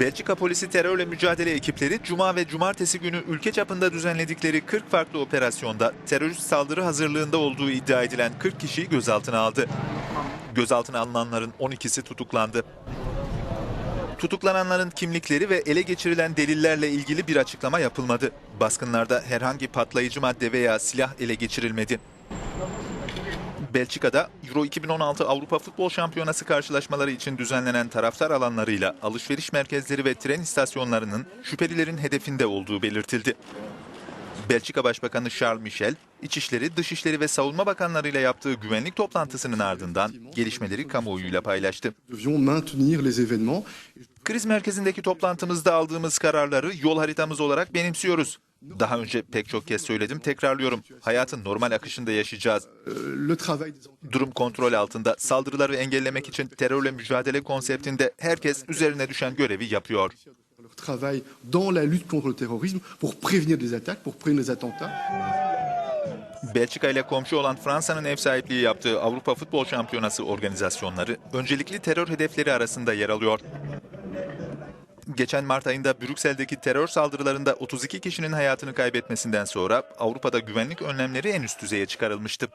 Belçika polisi terörle mücadele ekipleri Cuma ve Cumartesi günü ülke çapında düzenledikleri 40 farklı operasyonda terörist saldırı hazırlığında olduğu iddia edilen 40 kişiyi gözaltına aldı. Gözaltına alınanların 12'si tutuklandı. Tutuklananların kimlikleri ve ele geçirilen delillerle ilgili bir açıklama yapılmadı. Baskınlarda herhangi patlayıcı madde veya silah ele geçirilmedi. Belçika'da Euro 2016 Avrupa Futbol Şampiyonası karşılaşmaları için düzenlenen taraftar alanlarıyla alışveriş merkezleri ve tren istasyonlarının şüphelilerin hedefinde olduğu belirtildi. Belçika Başbakanı Charles Michel, İçişleri, Dışişleri ve Savunma Bakanlarıyla yaptığı güvenlik toplantısının ardından gelişmeleri kamuoyuyla paylaştı. Kriz merkezindeki toplantımızda aldığımız kararları yol haritamız olarak benimsiyoruz. Daha önce pek çok kez söyledim, tekrarlıyorum. Hayatın normal akışında yaşayacağız. Durum kontrol altında. Saldırıları engellemek için terörle mücadele konseptinde herkes üzerine düşen görevi yapıyor. Belçika ile komşu olan Fransa'nın ev sahipliği yaptığı Avrupa Futbol Şampiyonası organizasyonları öncelikli terör hedefleri arasında yer alıyor. Geçen Mart ayında Brüksel'deki terör saldırılarında 32 kişinin hayatını kaybetmesinden sonra Avrupa'da güvenlik önlemleri en üst düzeye çıkarılmıştı.